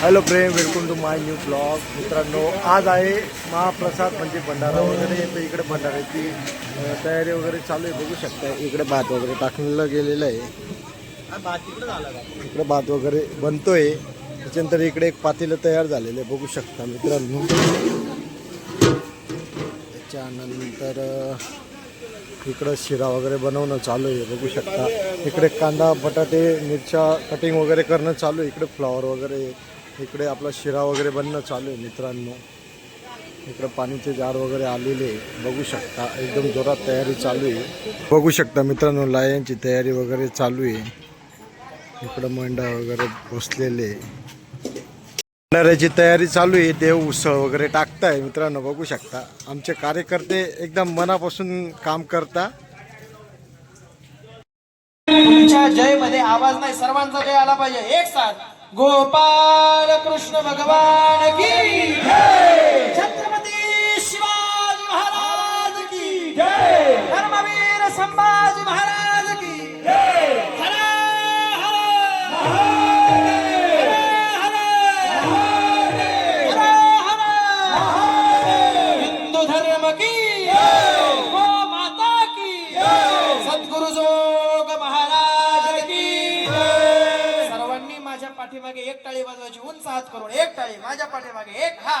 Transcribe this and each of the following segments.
Hello Prem welcome to my new blog. मित्रांनो आज आहे महाप्रसाद म्हणजे भंडारा वगैरे. तर इकडे भंडाऱ्याची तयारी वगैरे चालू आहे. बघू शकता इकडे भात वगैरे टाकलेलं गेलेलं आहे. इकडे भात वगैरे बनतोय. त्याच्यानंतर इकडे एक पातेलं तयार झालेलं आहे. बघू शकता मित्रांनो. त्याच्यानंतर इकडं शिरा वगैरे बनवणं चालू आहे. बघू शकता. इकडे कांदा बटाटे मिरच्या कटिंग वगैरे करणं चालू आहे. इकडे फ्लॉवर वगैरे. इकडे आपला शिरा वगैरे बनणं चालू आहे मित्रांनो. इकडं पाणीचे जार वगैरे आलेले बघू शकता एकदम जोरात तयारी चालू आहे. बघू शकता मित्रांनो लायांची तयारी वगैरे चालू आहे. इकडं मंडा वगैरे बसलेले आहे. भंडाऱ्याची तयारी चालू आहे. देव उसळ वगैरे टाकताय मित्रांनो बघू शकता. आमचे कार्यकर्ते एकदम मनापासून काम करता. जयमध्ये आवाज नाही सर्वांचा जय आला पाहिजे. एक साथ. गोपाल कृष्ण भगवान की जय। छत्रपती शिवाजी महाराज की जय। धर्मवीर संभाजी महाराज एक टाळी वाजवायची उंच हात करून एक टाळी माझ्या पाठीमागे एक हा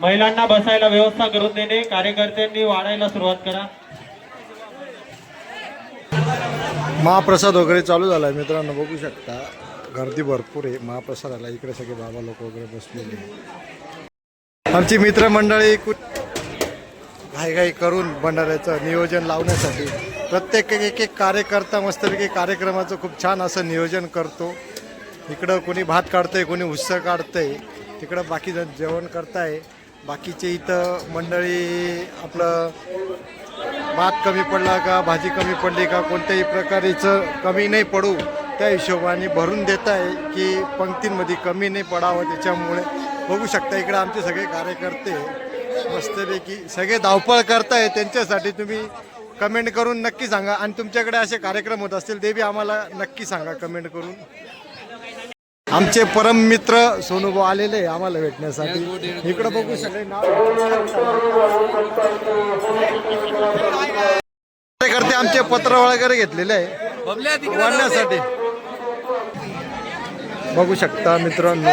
महिलांना बसायला व्यवस्था करून देणे कार्यकर्त्यांनी वाढायला सुरुवात करा. महाप्रसाद वगैरे चालू झाला आहे मित्रांनो बघू शकता गर्दी भरपूर आहे. महाप्रसादाला इकडे सगळे बाबा लोक वगैरे बसलेले आमची मित्रमंडळी कुठ घाईघाई करून भंडाऱ्याचं नियोजन लावण्यासाठी प्रत्येक एक एक- एक कार्यकर्ता मस्तपैकी कार्यक्रमाचं खूप छान असं नियोजन करतो. इकडं कोणी भात काढतंय कोणी उत्सव काढतंय. तिकडं बाकी जण जेवण करताय. बाकीचे इथं मंडळी आपलं भात कमी पडला का भाजी कमी पडली का कोणत्याही प्रकारेचं कमी नाही पडू त्या हिशोबाने भरून देत आहे की पंक्तींमध्ये कमी नाही पडावं. त्याच्यामुळे बघू शकता इकडे आमचे सगळे कार्यकर्ते मस्तपैकी सगळे धावपळ करताय त्यांच्यासाठी तुम्ही कमेंट करून नक्की सांगा. आणि तुमच्याकडे असे कार्यक्रम होत असतील ते बी आम्हाला नक्की सांगा कमेंट करून. आमचे परम मित्र सोनूभाऊ आलेले आम्हाला भेटण्यासाठी. इकडं बघू शकले कार्यकर्ते आमचे पत्र वगैरे घेतलेले आहे. वाढण्यासाठी. बघू शकता मित्रांनो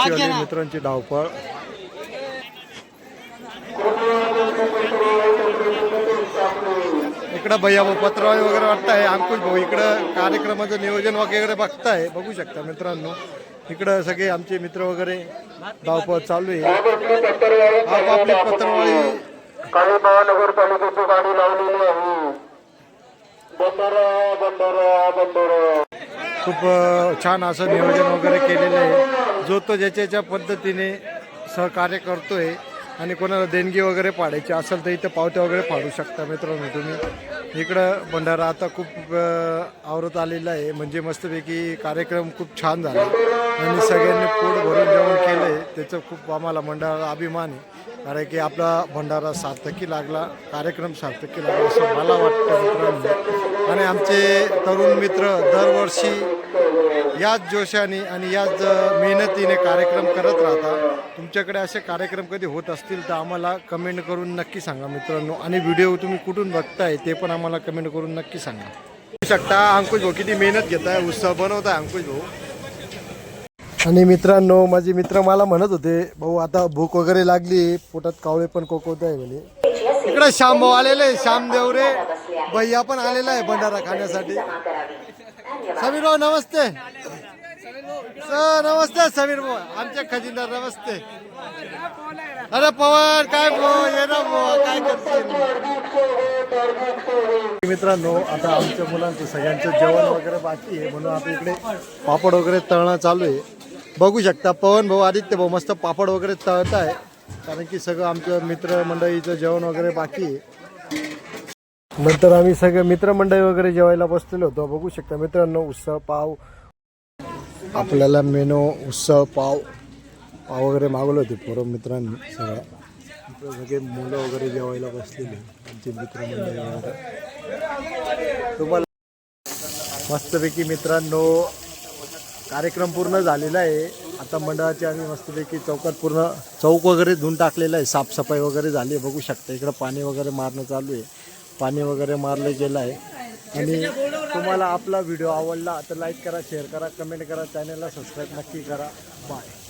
आमची मित्रांची धावपळ. इकडं भैया पत्रावळी वगैरे वाटताय. अंकुश भाऊ. इकडं कार्यक्रमाचं नियोजन वगैरे बघताय. बघू शकता मित्रांनो. इकडं सगळे आमचे मित्र वगैरे धावपळ चालू आहे. आपापली पत्रावळी. काही महानगरपालिकेची गाडी लावलेली आहे खूप छान असं नियोजन वगैरे केलेलं आहे. जो तो ज्याच्या पद्धतीने सहकार्य करतोय आणि कोणाला देणगी वगैरे पाडायची असेल तर इथं पावत्या वगैरे पाडू शकता मित्रांनो तुम्ही. इकडं भंडारा आता खूप आवरत आलेला आहे. म्हणजे मस्तपैकी कार्यक्रम खूप छान झाला. आणि सगळ्यांनी पोट भरून जेवण केलं आहे त्याचं खूप आम्हाला भंडारा अभिमान आहे. कारण की आपला भंडारा सार्थकी लागला कार्यक्रम सार्थकी लागला असं मला वाटतं मित्रांनो. आणि आमचे तरुण मित्र दरवर्षी याच जोशाने आणि याच मेहनतीने कार्यक्रम करत राहता. तुमच्याकडे असे कार्यक्रम कधी होत असतील तर आम्हाला कमेंट करून नक्की सांगा मित्रांनो. आणि व्हिडिओ तुम्ही कुठून बघताय ते पण आम्हाला कमेंट करून नक्की सांगा. शकता अंकुश भाऊ किती मेहनत घेत आहे उत्सव बनवत आहे अंकुश भाऊ. आणि मित्रांनो माझे मित्र मला म्हणत होते भाऊ आता भूक वगैरे लागली पोटात कावळे पण कोकवत आहे म्हणे. इकडे श्याम भाऊ आलेले श्याम देवरे भैया पण आलेला आहे भंडारा खाण्यासाठी. समीर भाऊ नमस्ते. सर नमस्ते समीर भाऊ. आमचे खजिनदार नमस्ते. अरे पवन काय भाऊ? ये ना भाऊ काय करते? मित्रांनो आता आमच्या मुलांचं सगळ्यांचं जेवण वगैरे बाकी आहे म्हणून आता इकडे पापड वगैरे तळणं चालू आहे. बघू शकता पवन भाऊ आदित्य भाऊ मस्त पापड वगैरे तळत आहे कारण की सगळं आमचं मित्रमंडळीचं जेवण वगैरे बाकी आहे. नंतर आम्ही सगळे मित्रमंडळी वगैरे जेवायला बसलेलो होतो. बघू शकता मित्रांनो उसळ पाव. आपल्याला मेनू उसळ पाव पाव वगैरे मागवले होते पोरं मित्रांनी सगळ्या सगळे मुलं वगैरे जेवायला बसलेले आमचे मित्रमंडळी वगैरे. तुम्हाला मस्तपैकी मित्रांनो कार्यक्रम पूर्ण झालेला आहे. आता मंडळाची आम्ही मस्तपैकी चौकात पूर्ण चौक वगैरे धुवून टाकलेला आहे. साफसफाई वगैरे झाली आहे. बघू शकता इकडं पाणी वगैरे मारणं चालू आहे. पाणी वगैरे मारलं गेलं आहे. आणि तुम्हाला आपला व्हिडिओ आवडला तर लाईक करा शेअर करा कमेंट करा चॅनलला सबस्क्राईब नक्की करा. बाय.